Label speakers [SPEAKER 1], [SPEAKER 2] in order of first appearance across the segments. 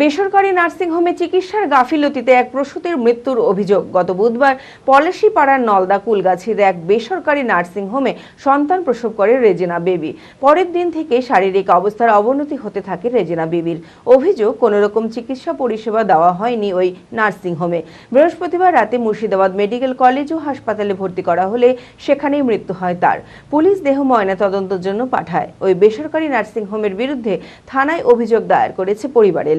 [SPEAKER 1] বেসরকারি নার্সিংহোমে চিকিৎসার গাফিলতিতে এক প্রসূতির মৃত্যুর অভিযোগ। গত বুধবার পলাশীপাড়ার নলদা কুলগাছির এক বেসরকারি নার্সিংহোমে সন্তান প্রসব করে রেজিনা বেবি। পরের দিন থেকে শারীরিক অবস্থার অবনতি হতে থাকে রেজিনা বেবির। অভিযোগ কোনো রকম চিকিৎসা পরিষেবা দেওয়া হয়নি ওই নার্সিংহোমে বৃহস্পতিবার রাতে মুর্শিদাবাদ মেডিকেল কলেজ ও হাসপাতালে ভর্তি করা হলে সেখানেই মৃত্যু হয় তার। পুলিশ দেহ ময়না ময়নাতদন্তের জন্য পাঠায়। ওই বেসরকারি নার্সিংহোমের বিরুদ্ধে থানায় অভিযোগ দায়ের করেছে পরিবারের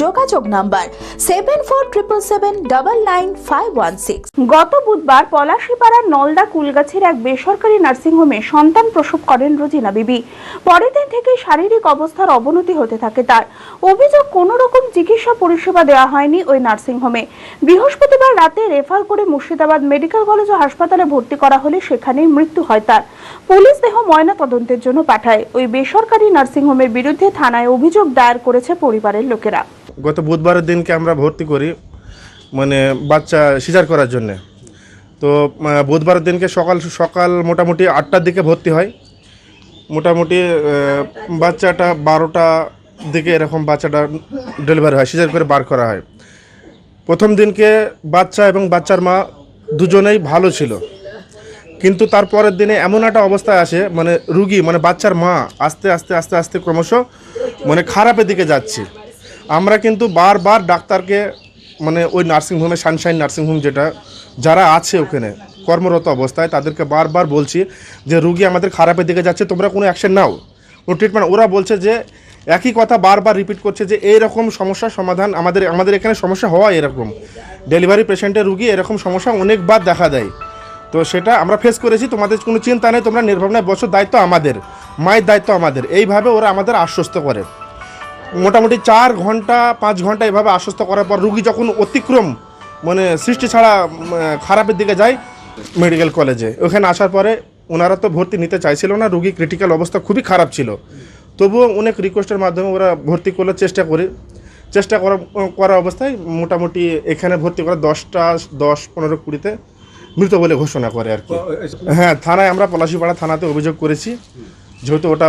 [SPEAKER 2] যোগাযোগ number seven four triple seven double nine five one six
[SPEAKER 3] গত বুধবার পলাশীপাড়ার নলদা কুলগাছির এক বেসরকারি নার্সিংহোমে সন্তান প্রসব করেন রোজিনা বিবি। পরের দিন থেকে শারীরিক অবস্থার অবনতি হতে থাকে তার। অভিযোগ কোনো রকম চিকিৎসা পরিষেবা দেওয়া হয়নি ওই নার্সিংহোমে। বৃহস্পতিবার রাতে রেফার করে মুর্শিদাবাদ মেডিকেল কলেজ ও হাসপাতালে ভর্তি করা হলে সেখানেই মৃত্যু হয় তার। পুলিশ দেহ ময়না তদন্তের জন্য পাঠায়। ওই বেসরকারি নার্সিংহোমের বিরুদ্ধে থানায় অভিযোগ দায়ের করেছে পরিবারের লোকেরা।
[SPEAKER 4] গত বুধবারের দিনকে আমরা ভর্তি করি মানে বাচ্চা সিজার করার জন্যে। তো বুধবারের দিনকে সকাল সকাল মোটামুটি আটটার দিকে ভর্তি হয়। মোটামুটি বাচ্চাটা বারোটা দিকে এরকম বাচ্চাটা ডেলিভারি হয়, সিজার করে বার করা হয়। প্রথম দিনকে বাচ্চা এবং বাচ্চার মা দুজনেই ভালো ছিল। কিন্তু তার পরের দিনে এমন একটা অবস্থায় আসে মানে রুগী মানে বাচ্চার মা আস্তে আস্তে আস্তে আস্তে ক্রমশ মানে খারাপের দিকে যাচ্ছে। আমরা কিন্তু বারবার ডাক্তারকে মানে ওই নার্সিংহোমে সানশাইন নার্সিংহোম যেটা, যারা আছে ওখানে, কর্মরত অবস্থায়, তাদেরকে বারবার বলছি যে, রুগী আমাদের খারাপের দিকে যাচ্ছে, তোমরা কোনো অ্যাকশন নাও। কোনো ট্রিটমেন্ট ওরা বলছে যে, একই কথা বারবার রিপিট করছে যে, এইরকম সমস্যার সমাধান, আমাদের আমাদের এখানে সমস্যা হওয়া এরকম। ডেলিভারি পেশেন্টের রুগী এরকম সমস্যা অনেকবার দেখা দেয়। তো সেটা আমরা ফেস করেছি, তোমাদের কোনো চিন্তা নেই, তোমরা নির্ভাবনায় বছর দায়িত্ব আমাদের, মায়ের দায়িত্ব আমাদের। এইভাবে ওরা আমাদের আশ্বস্ত করে। মোটামুটি চার ঘণ্টা, পাঁচ ঘণ্টা এভাবে আশ্বস্ত করার পর রুগী যখন অতিক্রম মানে সৃষ্টি ছাড়া খারাপের দিকে যায় মেডিকেল কলেজে। ওখানে আসার পরে ওনারা তো ভর্তি নিতে চাইছিল না, রুগী ক্রিটিক্যাল অবস্থা খুবই খারাপ ছিল। তবুও অনেক রিকোয়েস্টের মাধ্যমে ওরা ভর্তি করলে চেষ্টা করে, চেষ্টা করা করা অবস্থায় মোটামুটি এখানে ভর্তি করা দশটা, দশ, পনেরো কুড়িতে মৃত বলে ঘোষণা করে আর কি। হ্যাঁ থানায় আমরা পলাশিপাড়া থানাতে অভিযোগ করেছি, যেহেতু ওটা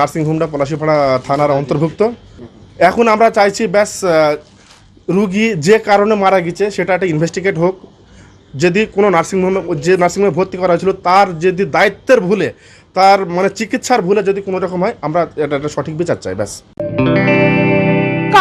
[SPEAKER 4] নার্সিংহোমটা পলাশিপাড়া থানার অন্তর্ভুক্ত। এখন আমরা চাইছি, ব্যাস রুগী যে কারণে মারা গেছে সেটা একটা ইনভেস্টিগেট হোক। যদি কোনো নার্সিংহোমে, যে নার্সিংহোমে ভর্তি করা হয়েছিল, তার যদি দায়িত্বের ভুলে, তার মানে চিকিৎসার ভুলে যদি কোনো রকম হয়, আমরা এটা একটা সঠিক বিচার চাই, ব্যাস।